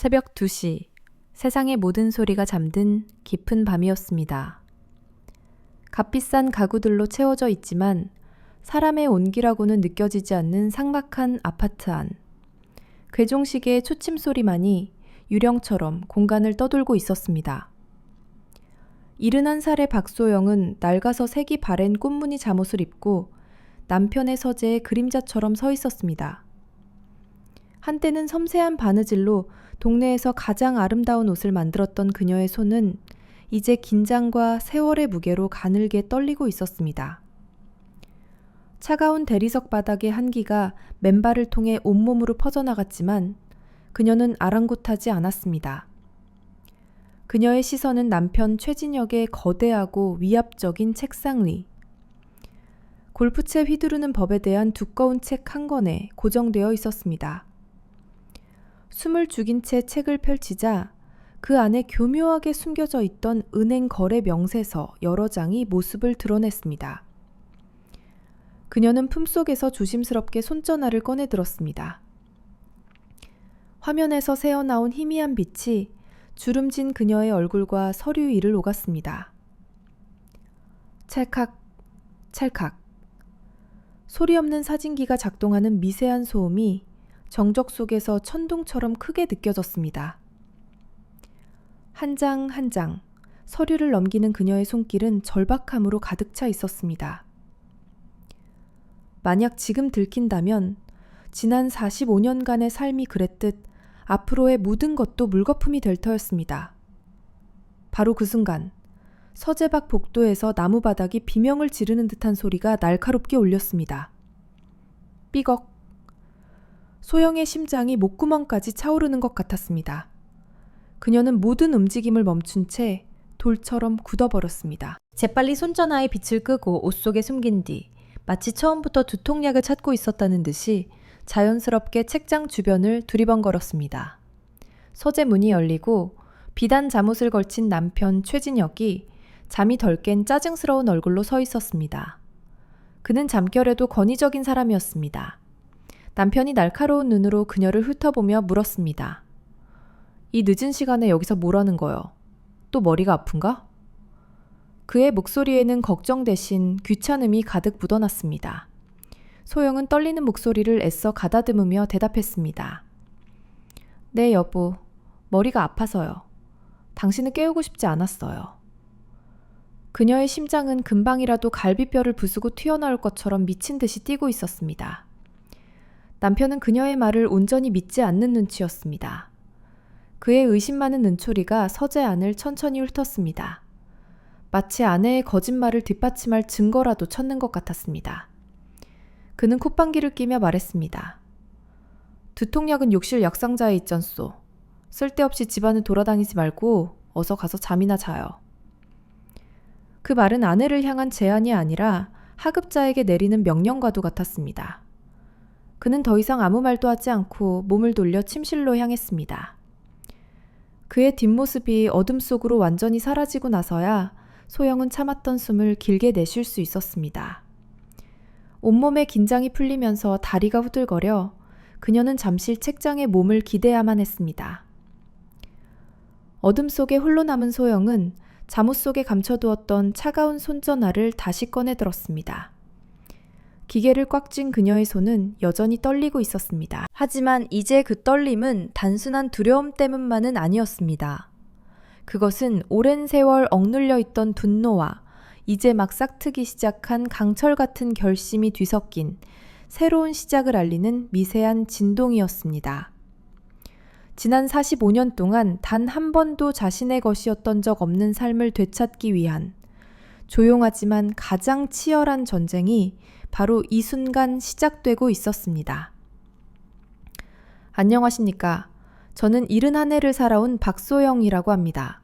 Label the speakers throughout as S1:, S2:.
S1: 새벽 2시 세상의 모든 소리가 잠든 깊은 밤이었습니다. 값비싼 가구들로 채워져 있지만 사람의 온기라고는 느껴지지 않는 삭막한 아파트 안. 괴종식의 초침 소리만이 유령처럼 공간을 떠돌고 있었습니다. 71살의 박소영은 낡아서 색이 바랜 꽃무늬 잠옷을 입고 남편의 서재에 그림자처럼 서 있었습니다. 한때는 섬세한 바느질로 동네에서 가장 아름다운 옷을 만들었던 그녀의 손은 이제 긴장과 세월의 무게로 가늘게 떨리고 있었습니다. 차가운 대리석 바닥의 한기가 맨발을 통해 온몸으로 퍼져나갔지만 그녀는 아랑곳하지 않았습니다. 그녀의 시선은 남편 최진혁의 거대하고 위압적인 책상 위. 골프채 휘두르는 법에 대한 두꺼운 책 한 권에 고정되어 있었습니다. 숨을 죽인 채 책을 펼치자 그 안에 교묘하게 숨겨져 있던 은행 거래 명세서 여러 장이 모습을 드러냈습니다. 그녀는 품속에서 조심스럽게 손전화를 꺼내 들었습니다. 화면에서 새어나온 희미한 빛이 주름진 그녀의 얼굴과 서류 위를 오갔습니다. 찰칵, 찰칵. 소리 없는 사진기가 작동하는 미세한 소음이 정적 속에서 천둥처럼 크게 느껴졌습니다. 한장 한 장 서류를 넘기는 그녀의 손길은 절박함으로 가득 차 있었습니다. 만약 지금 들킨다면 지난 45년간의 삶이 그랬듯 앞으로의 모든 것도 물거품이 될 터였습니다. 바로 그 순간 서재 밖 복도에서 나무 바닥이 비명을 지르는 듯한 소리가 날카롭게 울렸습니다. 삐걱. 소영의 심장이 목구멍까지 차오르는 것 같았습니다. 그녀는 모든 움직임을 멈춘 채 돌처럼 굳어버렸습니다. 재빨리 손전화의 빛을 끄고 옷 속에 숨긴 뒤 마치 처음부터 두통약을 찾고 있었다는 듯이 자연스럽게 책장 주변을 두리번거렸습니다. 서재 문이 열리고 비단 잠옷을 걸친 남편 최진혁이 잠이 덜 깬 짜증스러운 얼굴로 서 있었습니다. 그는 잠결에도 권위적인 사람이었습니다. 남편이 날카로운 눈으로 그녀를 훑어보며 물었습니다. 이 늦은 시간에 여기서 뭘 하는 거요? 또 머리가 아픈가? 그의 목소리에는 걱정 대신 귀찮음이 가득 묻어났습니다. 소영은 떨리는 목소리를 애써 가다듬으며 대답했습니다. 네, 여보. 머리가 아파서요. 당신을 깨우고 싶지 않았어요. 그녀의 심장은 금방이라도 갈비뼈를 부수고 튀어나올 것처럼 미친 듯이 뛰고 있었습니다. 남편은 그녀의 말을 온전히 믿지 않는 눈치였습니다. 그의 의심 많은 눈초리가 서재 안을 천천히 훑었습니다. 마치 아내의 거짓말을 뒷받침할 증거라도 찾는 것 같았습니다. 그는 콧방귀를 끼며 말했습니다. 두통약은 욕실 약상자에 있잖소. 쓸데없이 집안을 돌아다니지 말고 어서 가서 잠이나 자요. 그 말은 아내를 향한 제안이 아니라 하급자에게 내리는 명령과도 같았습니다. 그는 더 이상 아무 말도 하지 않고 몸을 돌려 침실로 향했습니다. 그의 뒷모습이 어둠 속으로 완전히 사라지고 나서야 소영은 참았던 숨을 길게 내쉴 수 있었습니다. 온몸의 긴장이 풀리면서 다리가 후들거려 그녀는 잠시 책장에 몸을 기대야만 했습니다. 어둠 속에 홀로 남은 소영은 잠옷 속에 감춰두었던 차가운 손전화를 다시 꺼내 들었습니다. 기계를 꽉 쥔 그녀의 손은 여전히 떨리고 있었습니다. 하지만 이제 그 떨림은 단순한 두려움 때문만은 아니었습니다. 그것은 오랜 세월 억눌려 있던 분노와 이제 막 싹트기 시작한 강철 같은 결심이 뒤섞인 새로운 시작을 알리는 미세한 진동이었습니다. 지난 45년 동안 단 한 번도 자신의 것이었던 적 없는 삶을 되찾기 위한 조용하지만 가장 치열한 전쟁이 바로 이 순간 시작되고 있었습니다. 안녕하십니까. 저는 이른 한 해를 살아온 박소영이라고 합니다.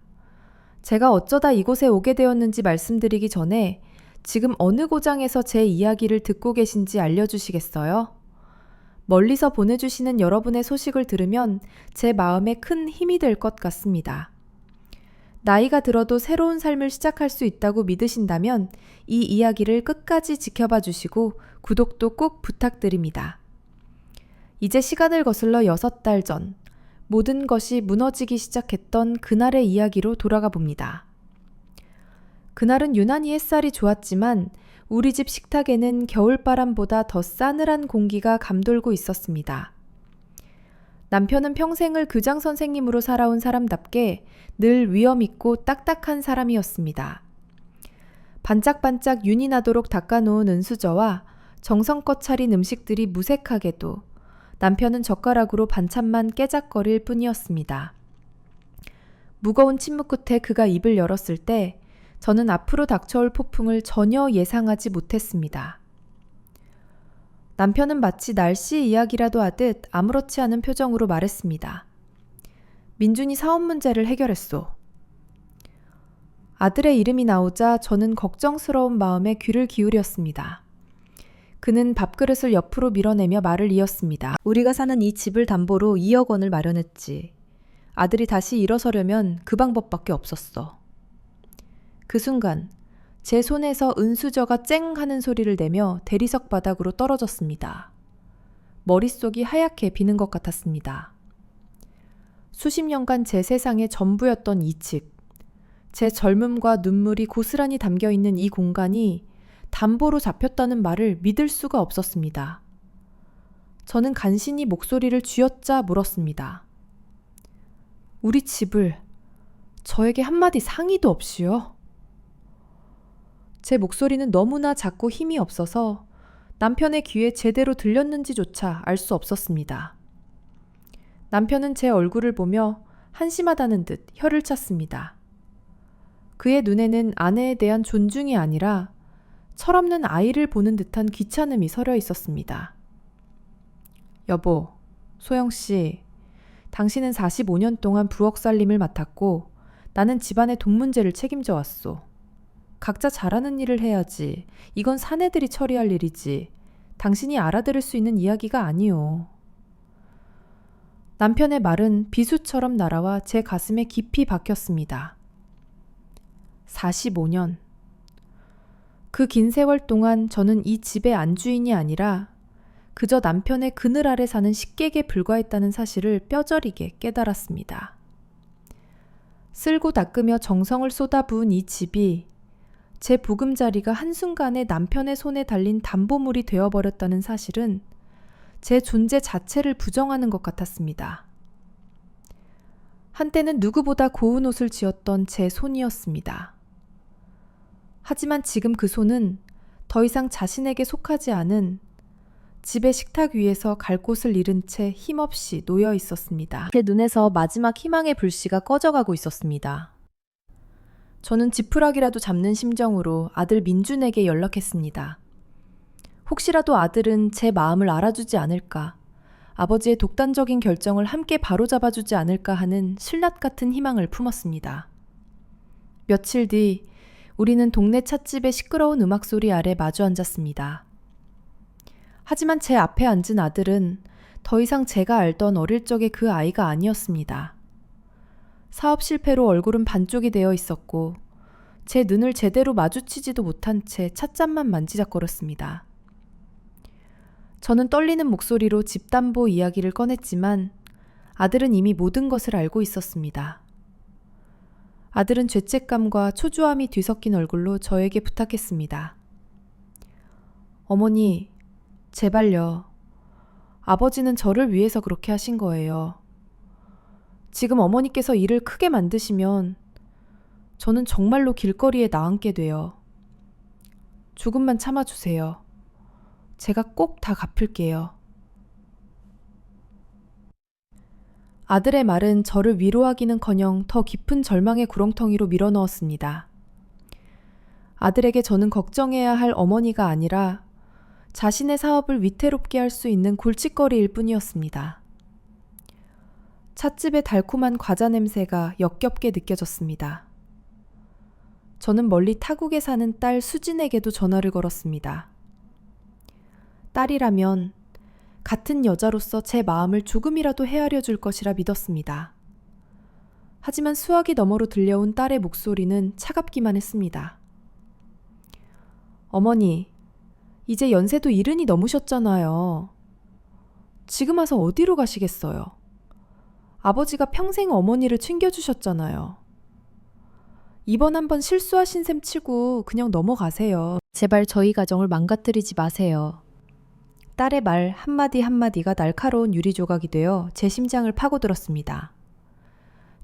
S1: 제가 어쩌다 이곳에 오게 되었는지 말씀드리기 전에 지금 어느 고장에서 제 이야기를 듣고 계신지 알려주시겠어요? 멀리서 보내주시는 여러분의 소식을 들으면 제 마음에 큰 힘이 될 것 같습니다. 나이가 들어도 새로운 삶을 시작할 수 있다고 믿으신다면 이 이야기를 끝까지 지켜봐 주시고 구독도 꼭 부탁드립니다. 이제 시간을 거슬러 6달 전, 모든 것이 무너지기 시작했던 그날의 이야기로 돌아가 봅니다. 그날은 유난히 햇살이 좋았지만 우리 집 식탁에는 겨울바람보다 더 싸늘한 공기가 감돌고 있었습니다. 남편은 평생을 교장 선생님으로 살아온 사람답게 늘 위엄있고 딱딱한 사람이었습니다. 반짝반짝 윤이 나도록 닦아놓은 은수저와 정성껏 차린 음식들이 무색하게도 남편은 젓가락으로 반찬만 깨작거릴 뿐이었습니다. 무거운 침묵 끝에 그가 입을 열었을 때 저는 앞으로 닥쳐올 폭풍을 전혀 예상하지 못했습니다. 남편은 마치 날씨 이야기라도 하듯 아무렇지 않은 표정으로 말했습니다. 민준이 사업 문제를 해결했소. 아들의 이름이 나오자 저는 걱정스러운 마음에 귀를 기울였습니다. 그는 밥그릇을 옆으로 밀어내며 말을 이었습니다. 우리가 사는 이 집을 담보로 2억 원을 마련했지. 아들이 다시 일어서려면 그 방법밖에 없었어. 그 순간 제 손에서 은수저가 쨍 하는 소리를 내며 대리석 바닥으로 떨어졌습니다. 머릿속이 하얗게 비는 것 같았습니다. 수십 년간 제 세상의 전부였던 이 집. 제 젊음과 눈물이 고스란히 담겨 있는 이 공간이 담보로 잡혔다는 말을 믿을 수가 없었습니다. 저는 간신히 목소리를 쥐어짜 물었습니다. 우리 집을 저에게 한마디 상의도 없이요? 제 목소리는 너무나 작고 힘이 없어서 남편의 귀에 제대로 들렸는지조차 알 수 없었습니다. 남편은 제 얼굴을 보며 한심하다는 듯 혀를 찼습니다. 그의 눈에는 아내에 대한 존중이 아니라 철없는 아이를 보는 듯한 귀찮음이 서려 있었습니다. 여보, 소영씨, 당신은 45년 동안 부엌 살림을 맡았고 나는 집안의 돈 문제를 책임져 왔소. 각자 잘하는 일을 해야지. 이건 사내들이 처리할 일이지. 당신이 알아들을 수 있는 이야기가 아니오. 남편의 말은 비수처럼 날아와 제 가슴에 깊이 박혔습니다. 45년. 그 긴 세월 동안 저는 이 집의 안주인이 아니라 그저 남편의 그늘 아래 사는 식객에 불과했다는 사실을 뼈저리게 깨달았습니다. 쓸고 닦으며 정성을 쏟아부은 이 집이 제 보금자리가 한순간에 남편의 손에 달린 담보물이 되어버렸다는 사실은 제 존재 자체를 부정하는 것 같았습니다. 한때는 누구보다 고운 옷을 지었던 제 손이었습니다. 하지만 지금 그 손은 더 이상 자신에게 속하지 않은 집의 식탁 위에서 갈 곳을 잃은 채 힘없이 놓여 있었습니다. 제 눈에서 마지막 희망의 불씨가 꺼져가고 있었습니다. 저는 지푸라기라도 잡는 심정으로 아들 민준에게 연락했습니다. 혹시라도 아들은 제 마음을 알아주지 않을까, 아버지의 독단적인 결정을 함께 바로잡아주지 않을까 하는 신랏 같은 희망을 품었습니다. 며칠 뒤 우리는 동네 찻집의 시끄러운 음악 소리 아래 마주 앉았습니다. 하지만 제 앞에 앉은 아들은 더 이상 제가 알던 어릴 적의 그 아이가 아니었습니다. 사업 실패로 얼굴은 반쪽이 되어 있었고 제 눈을 제대로 마주치지도 못한 채 찻잔만 만지작거렸습니다. 저는 떨리는 목소리로 집담보 이야기를 꺼냈지만 아들은 이미 모든 것을 알고 있었습니다. 아들은 죄책감과 초조함이 뒤섞인 얼굴로 저에게 부탁했습니다. 어머니, 제발요. 아버지는 저를 위해서 그렇게 하신 거예요. 지금 어머니께서 일을 크게 만드시면 저는 정말로 길거리에 나앉게 돼요. 조금만 참아주세요. 제가 꼭 다 갚을게요. 아들의 말은 저를 위로하기는 커녕 더 깊은 절망의 구렁텅이로 밀어넣었습니다. 아들에게 저는 걱정해야 할 어머니가 아니라 자신의 사업을 위태롭게 할 수 있는 골칫거리일 뿐이었습니다. 찻집의 달콤한 과자 냄새가 역겹게 느껴졌습니다. 저는 멀리 타국에 사는 딸 수진에게도 전화를 걸었습니다. 딸이라면 같은 여자로서 제 마음을 조금이라도 헤아려 줄 것이라 믿었습니다. 하지만 수화기 너머로 들려온 딸의 목소리는 차갑기만 했습니다. 어머니, 이제 연세도 이른이 넘으셨잖아요. 지금 와서 어디로 가시겠어요? 아버지가 평생 어머니를 챙겨주셨잖아요. 이번 한번 실수하신 셈 치고 그냥 넘어가세요.
S2: 제발 저희 가정을 망가뜨리지 마세요.
S1: 딸의 말 한마디 한마디가 날카로운 유리 조각이 되어 제 심장을 파고들었습니다.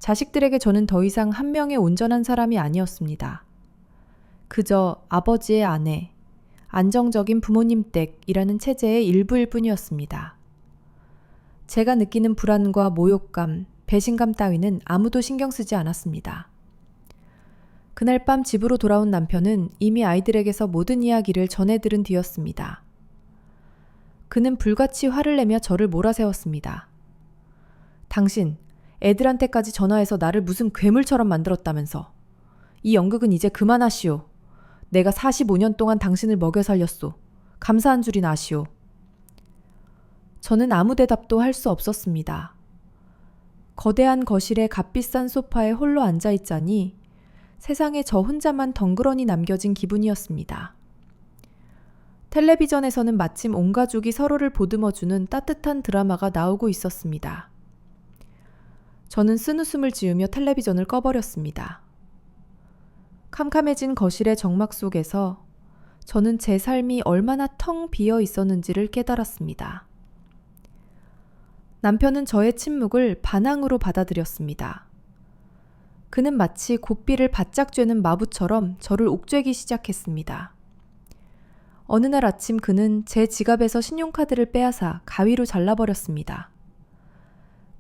S1: 자식들에게 저는 더 이상 한 명의 온전한 사람이 아니었습니다. 그저 아버지의 아내, 안정적인 부모님 댁이라는 체제의 일부일 뿐이었습니다. 제가 느끼는 불안과 모욕감, 배신감 따위는 아무도 신경 쓰지 않았습니다. 그날 밤 집으로 돌아온 남편은 이미 아이들에게서 모든 이야기를 전해 들은 뒤였습니다. 그는 불같이 화를 내며 저를 몰아세웠습니다. 당신, 애들한테까지 전화해서 나를 무슨 괴물처럼 만들었다면서. 이 연극은 이제 그만하시오. 내가 45년 동안 당신을 먹여 살렸소. 감사한 줄이나 아시오. 저는 아무 대답도 할 수 없었습니다. 거대한 거실의 값비싼 소파에 홀로 앉아 있자니 세상에 저 혼자만 덩그러니 남겨진 기분이었습니다. 텔레비전에서는 마침 온 가족이 서로를 보듬어주는 따뜻한 드라마가 나오고 있었습니다. 저는 쓴웃음을 지으며 텔레비전을 꺼버렸습니다. 캄캄해진 거실의 정막 속에서 저는 제 삶이 얼마나 텅 비어 있었는지를 깨달았습니다. 남편은 저의 침묵을 반항으로 받아들였습니다. 그는 마치 고삐를 바짝 쬐는 마부처럼 저를 옥죄기 시작했습니다. 어느 날 아침 그는 제 지갑에서 신용카드를 빼앗아 가위로 잘라버렸습니다.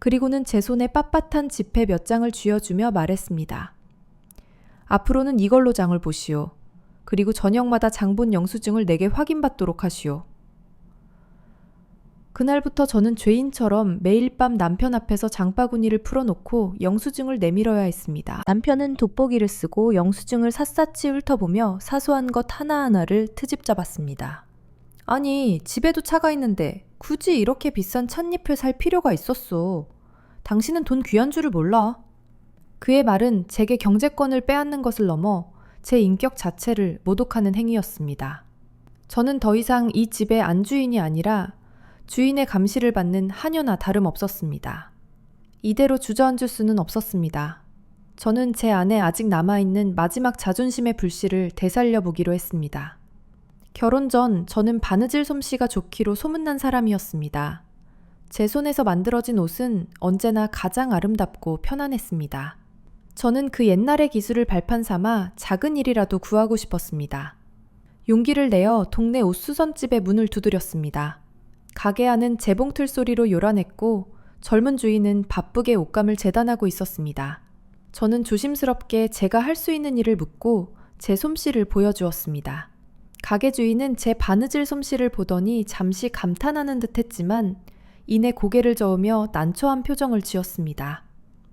S1: 그리고는 제 손에 빳빳한 지폐 몇 장을 쥐어주며 말했습니다. 앞으로는 이걸로 장을 보시오. 그리고 저녁마다 장본 영수증을 내게 확인받도록 하시오. 그날부터 저는 죄인처럼 매일 밤 남편 앞에서 장바구니를 풀어놓고 영수증을 내밀어야 했습니다.
S2: 남편은 돋보기를 쓰고 영수증을 샅샅이 훑어보며 사소한 것 하나하나를 트집 잡았습니다.
S1: 아니, 집에도 차가 있는데 굳이 이렇게 비싼 찻잎을 살 필요가 있었어. 당신은 돈 귀한 줄을 몰라. 그의 말은 제게 경제권을 빼앗는 것을 넘어 제 인격 자체를 모독하는 행위였습니다. 저는 더 이상 이 집의 안주인이 아니라 주인의 감시를 받는 하녀나 다름없었습니다. 이대로 주저앉을 수는 없었습니다. 저는 제 안에 아직 남아있는 마지막 자존심의 불씨를 되살려 보기로 했습니다. 결혼 전 저는 바느질 솜씨가 좋기로 소문난 사람이었습니다. 제 손에서 만들어진 옷은 언제나 가장 아름답고 편안했습니다. 저는 그 옛날의 기술을 발판 삼아 작은 일이라도 구하고 싶었습니다. 용기를 내어 동네 옷수선집의 문을 두드렸습니다. 가게 안은 재봉틀 소리로 요란했고 젊은 주인은 바쁘게 옷감을 재단하고 있었습니다. 저는 조심스럽게 제가 할 수 있는 일을 묻고 제 솜씨를 보여주었습니다. 가게 주인은 제 바느질 솜씨를 보더니 잠시 감탄하는 듯 했지만 이내 고개를 저으며 난처한 표정을 지었습니다.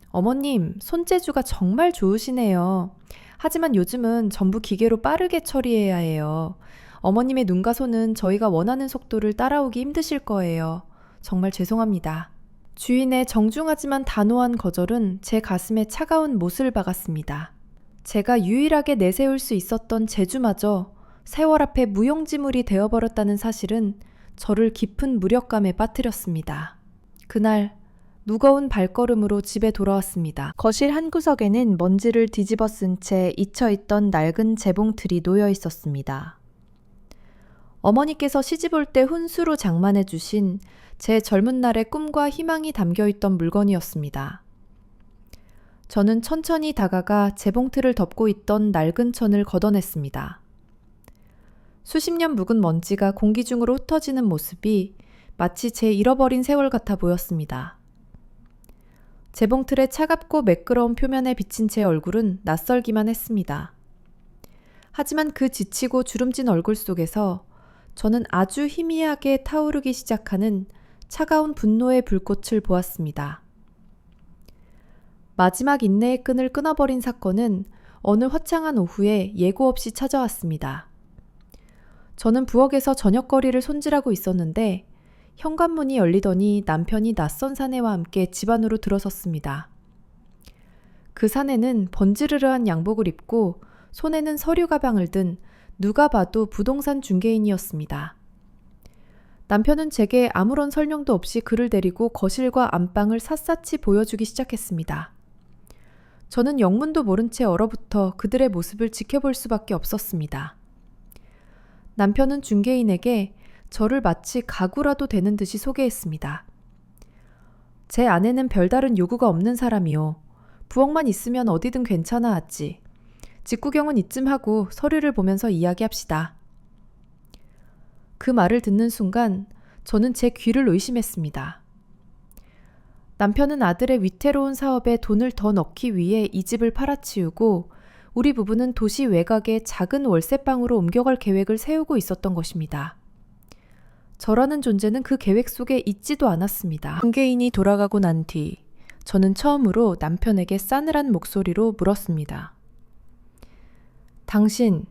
S1: 어머님, 손재주가 정말 좋으시네요. 하지만 요즘은 전부 기계로 빠르게 처리해야 해요. 어머님의 눈과 손은 저희가 원하는 속도를 따라오기 힘드실 거예요. 정말 죄송합니다. 주인의 정중하지만 단호한 거절은 제 가슴에 차가운 못을 박았습니다. 제가 유일하게 내세울 수 있었던 재주마저 세월 앞에 무용지물이 되어버렸다는 사실은 저를 깊은 무력감에 빠뜨렸습니다. 그날 무거운 발걸음으로 집에 돌아왔습니다.
S2: 거실 한 구석에는 먼지를 뒤집어 쓴 채 잊혀 있던 낡은 재봉틀이 놓여 있었습니다.
S1: 어머니께서 시집올 때 훈수로 장만해 주신 제 젊은 날의 꿈과 희망이 담겨 있던 물건이었습니다. 저는 천천히 다가가 재봉틀을 덮고 있던 낡은 천을 걷어냈습니다. 수십 년 묵은 먼지가 공기 중으로 흩어지는 모습이 마치 제 잃어버린 세월 같아 보였습니다. 재봉틀의 차갑고 매끄러운 표면에 비친 제 얼굴은 낯설기만 했습니다. 하지만 그 지치고 주름진 얼굴 속에서 저는 아주 희미하게 타오르기 시작하는 차가운 분노의 불꽃을 보았습니다. 마지막 인내의 끈을 끊어버린 사건은 어느 화창한 오후에 예고 없이 찾아왔습니다. 저는 부엌에서 저녁거리를 손질하고 있었는데 현관문이 열리더니 남편이 낯선 사내와 함께 집 안으로 들어섰습니다. 그 사내는 번지르르한 양복을 입고 손에는 서류 가방을 든 누가 봐도 부동산 중개인이었습니다. 남편은 제게 아무런 설명도 없이 그를 데리고 거실과 안방을 샅샅이 보여주기 시작했습니다. 저는 영문도 모른 채 얼어붙어 그들의 모습을 지켜볼 수밖에 없었습니다. 남편은 중개인에게 저를 마치 가구라도 되는 듯이 소개했습니다. 제 아내는 별다른 요구가 없는 사람이요. 부엌만 있으면 어디든 괜찮아 하지. 직구경은 이쯤 하고 서류를 보면서 이야기합시다. 그 말을 듣는 순간 저는 제 귀를 의심했습니다. 남편은 아들의 위태로운 사업에 돈을 더 넣기 위해 이 집을 팔아치우고 우리 부부는 도시 외곽의 작은 월세방으로 옮겨갈 계획을 세우고 있었던 것입니다. 저라는 존재는 그 계획 속에 있지도 않았습니다. 중개인이 돌아가고 난 뒤 저는 처음으로 남편에게 싸늘한 목소리로 물었습니다. 당신,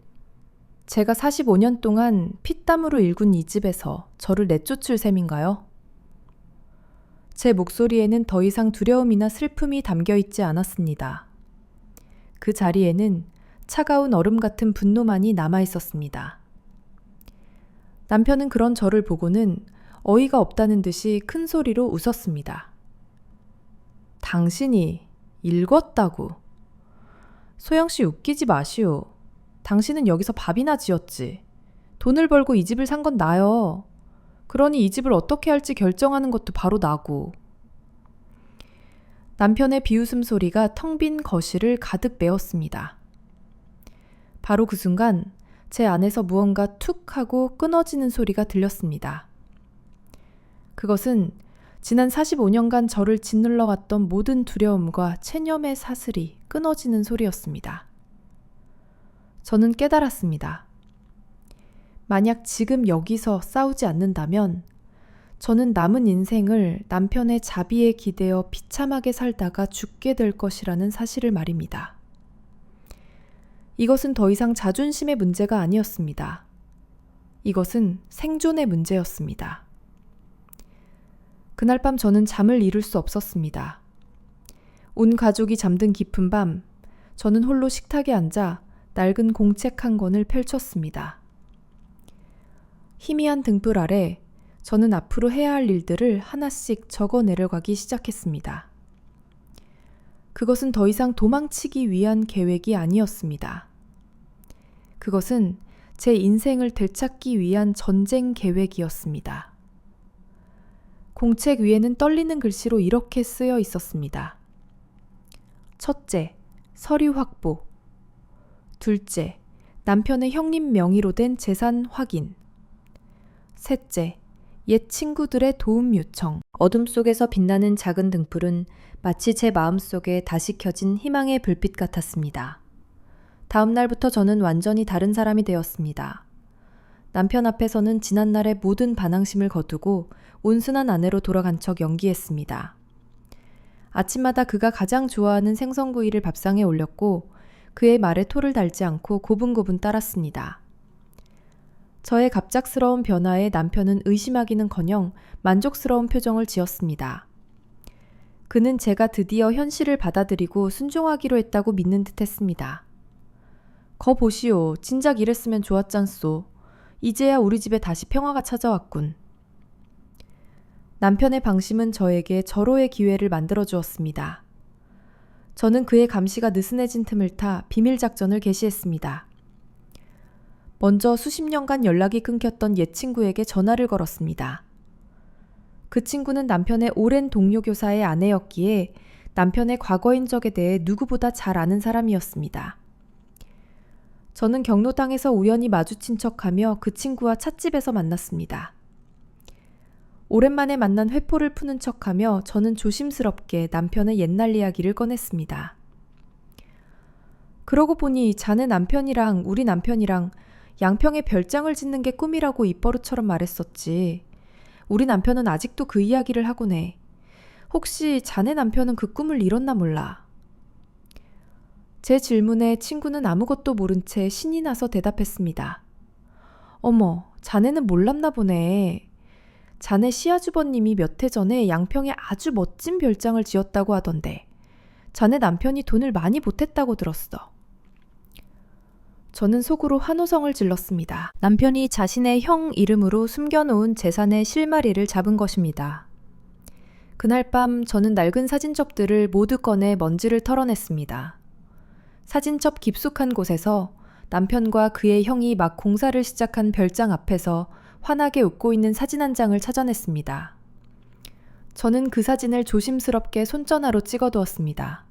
S1: 제가 45년 동안 피땀으로 일군 이 집에서 저를 내쫓을 셈인가요? 제 목소리에는 더 이상 두려움이나 슬픔이 담겨 있지 않았습니다. 그 자리에는 차가운 얼음 같은 분노만이 남아 있었습니다. 남편은 그런 저를 보고는 어이가 없다는 듯이 큰 소리로 웃었습니다. 당신이 읽었다고. 소영 씨 웃기지 마시오. 당신은 여기서 밥이나 지었지. 돈을 벌고 이 집을 산 건 나요. 그러니 이 집을 어떻게 할지 결정하는 것도 바로 나고. 남편의 비웃음 소리가 텅 빈 거실을 가득 메웠습니다. 바로 그 순간 제 안에서 무언가 툭 하고 끊어지는 소리가 들렸습니다. 그것은 지난 45년간 저를 짓눌러 왔던 모든 두려움과 체념의 사슬이 끊어지는 소리였습니다. 저는 깨달았습니다. 만약 지금 여기서 싸우지 않는다면 저는 남은 인생을 남편의 자비에 기대어 비참하게 살다가 죽게 될 것이라는 사실을 말입니다. 이것은 더 이상 자존심의 문제가 아니었습니다. 이것은 생존의 문제였습니다. 그날 밤 저는 잠을 이룰 수 없었습니다. 온 가족이 잠든 깊은 밤, 저는 홀로 식탁에 앉아 낡은 공책 한 권을 펼쳤습니다. 희미한 등불 아래 저는 앞으로 해야 할 일들을 하나씩 적어 내려가기 시작했습니다. 그것은 더 이상 도망치기 위한 계획이 아니었습니다. 그것은 제 인생을 되찾기 위한 전쟁 계획이었습니다. 공책 위에는 떨리는 글씨로 이렇게 쓰여 있었습니다. 첫째, 서류 확보. 둘째, 남편의 형님 명의로 된 재산 확인. 셋째, 옛 친구들의 도움 요청. 어둠 속에서 빛나는 작은 등불은 마치 제 마음 속에 다시 켜진 희망의 불빛 같았습니다. 다음 날부터 저는 완전히 다른 사람이 되었습니다. 남편 앞에서는 지난날의 모든 반항심을 거두고 온순한 아내로 돌아간 척 연기했습니다. 아침마다 그가 가장 좋아하는 생선구이를 밥상에 올렸고 그의 말에 토를 달지 않고 고분고분 따랐습니다. 저의 갑작스러운 변화에 남편은 의심하기는 커녕 만족스러운 표정을 지었습니다. 그는 제가 드디어 현실을 받아들이고 순종하기로 했다고 믿는 듯 했습니다. 거 보시오. 진작 이랬으면 좋았잖소. 이제야 우리 집에 다시 평화가 찾아왔군. 남편의 방심은 저에게 절호의 기회를 만들어 주었습니다. 저는 그의 감시가 느슨해진 틈을 타 비밀 작전을 개시했습니다. 먼저 수십 년간 연락이 끊겼던 옛 친구에게 전화를 걸었습니다. 그 친구는 남편의 오랜 동료 교사의 아내였기에 남편의 과거 인적에 대해 누구보다 잘 아는 사람이었습니다. 저는 경로당에서 우연히 마주친 척하며 그 친구와 찻집에서 만났습니다. 오랜만에 만난 회포를 푸는 척하며 저는 조심스럽게 남편의 옛날 이야기를 꺼냈습니다. 그러고 보니 자네 남편이랑 우리 남편이랑 양평에 별장을 짓는 게 꿈이라고 입버릇처럼 말했었지. 우리 남편은 아직도 그 이야기를 하곤 해. 혹시 자네 남편은 그 꿈을 이뤘나 몰라. 제 질문에 친구는 아무것도 모른 채 신이 나서 대답했습니다. 어머, 자네는 몰랐나 보네. 자네 시아주버님이 몇 해 전에 양평에 아주 멋진 별장을 지었다고 하던데. 자네 남편이 돈을 많이 보탰다고 들었어. 저는 속으로 한호성을 질렀습니다.
S2: 남편이 자신의 형 이름으로 숨겨놓은 재산의 실마리를 잡은 것입니다.
S1: 그날 밤 저는 낡은 사진첩들을 모두 꺼내 먼지를 털어냈습니다. 사진첩 깊숙한 곳에서 남편과 그의 형이 막 공사를 시작한 별장 앞에서 환하게 웃고 있는 사진 한 장을 찾아냈습니다. 저는 그 사진을 조심스럽게 손전화로 찍어두었습니다.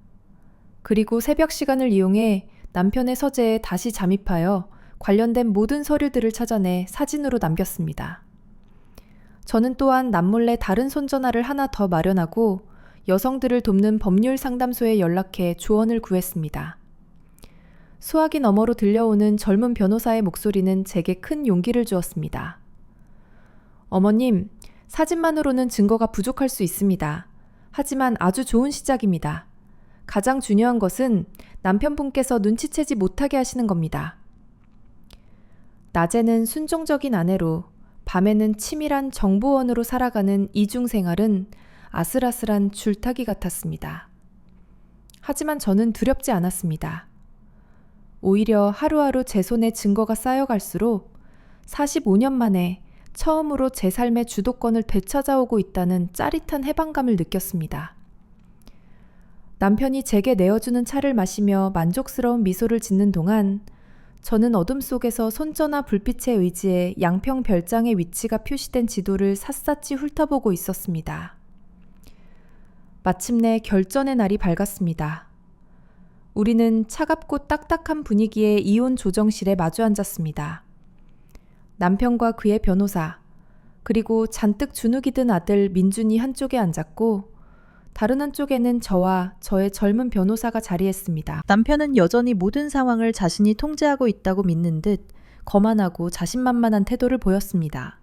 S1: 그리고 새벽 시간을 이용해 남편의 서재에 다시 잠입하여 관련된 모든 서류들을 찾아내 사진으로 남겼습니다. 저는 또한 남몰래 다른 손전화를 하나 더 마련하고 여성들을 돕는 법률 상담소에 연락해 조언을 구했습니다. 수화기 너머로 들려오는 젊은 변호사의 목소리는 제게 큰 용기를 주었습니다. 어머님, 사진만으로는 증거가 부족할 수 있습니다. 하지만 아주 좋은 시작입니다. 가장 중요한 것은 남편분께서 눈치채지 못하게 하시는 겁니다. 낮에는 순종적인 아내로, 밤에는 치밀한 정보원으로 살아가는 이중 생활은 아슬아슬한 줄타기 같았습니다. 하지만 저는 두렵지 않았습니다. 오히려 하루하루 제 손에 증거가 쌓여갈수록 45년 만에 처음으로 제 삶의 주도권을 되찾아오고 있다는 짜릿한 해방감을 느꼈습니다. 남편이 제게 내어주는 차를 마시며 만족스러운 미소를 짓는 동안 저는 어둠 속에서 손전화 불빛에 의지해 양평 별장의 위치가 표시된 지도를 샅샅이 훑어보고 있었습니다. 마침내 결전의 날이 밝았습니다. 우리는 차갑고 딱딱한 분위기의 이혼 조정실에 마주 앉았습니다. 남편과 그의 변호사, 그리고 잔뜩 주눅이 든 아들 민준이 한쪽에 앉았고, 다른 한쪽에는 저와 저의 젊은 변호사가 자리했습니다.
S2: 남편은 여전히 모든 상황을 자신이 통제하고 있다고 믿는 듯 거만하고 자신만만한 태도를 보였습니다.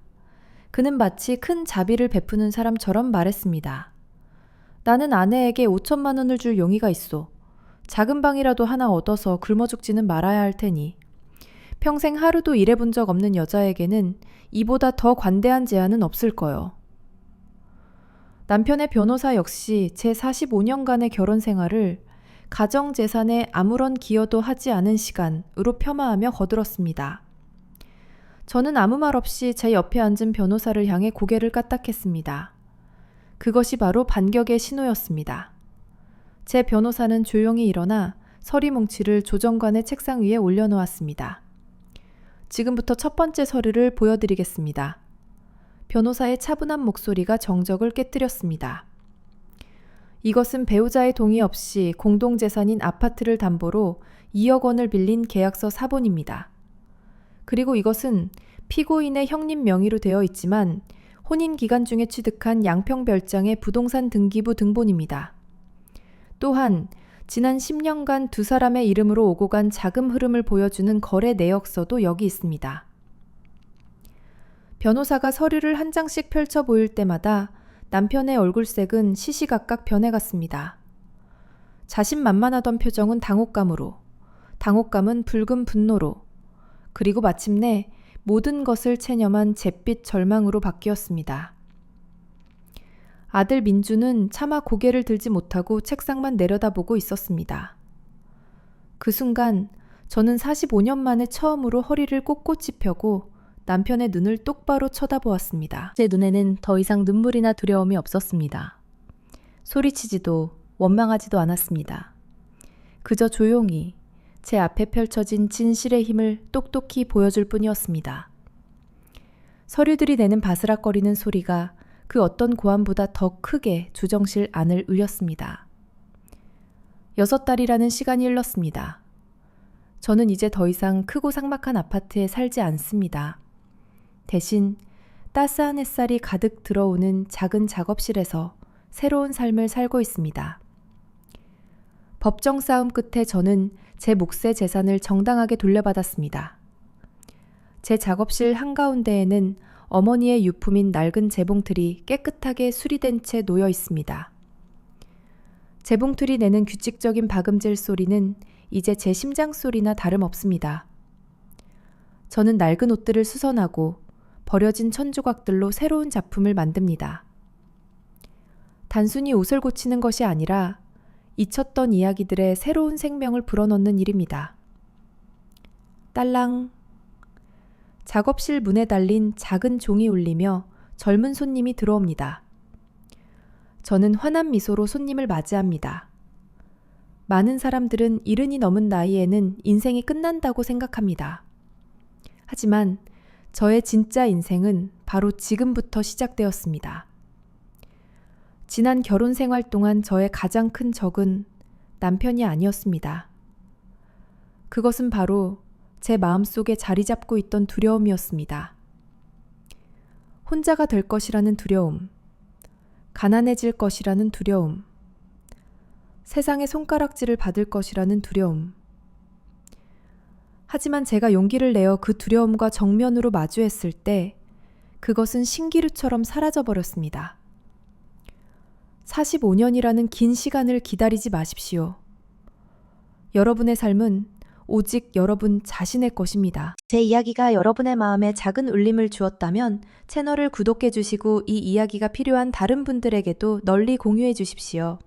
S1: 그는 마치 큰 자비를 베푸는 사람처럼 말했습니다. 나는 아내에게 5천만 원을 줄 용의가 있어. 작은 방이라도 하나 얻어서 굶어 죽지는 말아야 할 테니. 평생 하루도 일해본 적 없는 여자에게는 이보다 더 관대한 제안은 없을 거요. 남편의 변호사 역시 제 45년간의 결혼 생활을 가정 재산에 아무런 기여도 하지 않은 시간으로 폄하하며 거들었습니다. 저는 아무 말 없이 제 옆에 앉은 변호사를 향해 고개를 까딱했습니다. 그것이 바로 반격의 신호였습니다. 제 변호사는 조용히 일어나 서리 뭉치를 조정관의 책상 위에 올려놓았습니다. 지금부터 첫 번째 서류를 보여드리겠습니다. 변호사의 차분한 목소리가 정적을 깨뜨렸습니다. 이것은 배우자의 동의 없이 공동재산인 아파트를 담보로 2억 원을 빌린 계약서 사본입니다. 그리고 이것은 피고인의 형님 명의로 되어 있지만 혼인 기간 중에 취득한 양평별장의 부동산 등기부 등본입니다. 또한 지난 10년간 두 사람의 이름으로 오고 간 자금 흐름을 보여주는 거래 내역서도 여기 있습니다. 변호사가 서류를 한 장씩 펼쳐 보일 때마다 남편의 얼굴색은 시시각각 변해갔습니다. 자신만만하던 표정은 당혹감으로, 당혹감은 붉은 분노로, 그리고 마침내 모든 것을 체념한 잿빛 절망으로 바뀌었습니다. 아들 민주는 차마 고개를 들지 못하고 책상만 내려다보고 있었습니다. 그 순간 저는 45년 만에 처음으로 허리를 꼿꼿이 펴고 남편의 눈을 똑바로 쳐다보았습니다.
S2: 제 눈에는 더 이상 눈물이나 두려움이 없었습니다.
S1: 소리치지도 원망하지도 않았습니다. 그저 조용히 제 앞에 펼쳐진 진실의 힘을 똑똑히 보여줄 뿐이었습니다. 서류들이 내는 바스락거리는 소리가 그 어떤 고함보다 더 크게 주정실 안을 울렸습니다. 여섯 달이라는 시간이 흘렀습니다. 저는 이제 더 이상 크고 삭막한 아파트에 살지 않습니다. 대신 따스한 햇살이 가득 들어오는 작은 작업실에서 새로운 삶을 살고 있습니다. 법정 싸움 끝에 저는 제 몫의 재산을 정당하게 돌려받았습니다. 제 작업실 한가운데에는 어머니의 유품인 낡은 재봉틀이 깨끗하게 수리된 채 놓여 있습니다. 재봉틀이 내는 규칙적인 박음질 소리는 이제 제 심장 소리나 다름없습니다. 저는 낡은 옷들을 수선하고 버려진 천조각들로 새로운 작품을 만듭니다. 단순히 옷을 고치는 것이 아니라 잊혔던 이야기들의 새로운 생명을 불어넣는 일입니다. 딸랑. 작업실 문에 달린 작은 종이 울리며 젊은 손님이 들어옵니다. 저는 환한 미소로 손님을 맞이합니다. 많은 사람들은 이른이 넘은 나이에는 인생이 끝난다고 생각합니다. 하지만 저의 진짜 인생은 바로 지금부터 시작되었습니다. 지난 결혼 생활 동안 저의 가장 큰 적은 남편이 아니었습니다. 그것은 바로 제 마음속에 자리 잡고 있던 두려움이었습니다. 혼자가 될 것이라는 두려움, 가난해질 것이라는 두려움, 세상의 손가락질을 받을 것이라는 두려움. 하지만 제가 용기를 내어 그 두려움과 정면으로 마주했을 때 그것은 신기루처럼 사라져 버렸습니다. 45년이라는 긴 시간을 기다리지 마십시오. 여러분의 삶은 오직 여러분 자신의 것입니다.
S2: 제 이야기가 여러분의 마음에 작은 울림을 주었다면 채널을 구독해 주시고 이 이야기가 필요한 다른 분들에게도 널리 공유해 주십시오.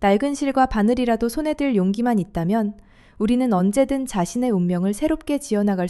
S2: 낡은 실과 바늘이라도 손에 들 용기만 있다면 우리는 언제든 자신의 운명을 새롭게 지어나갈 수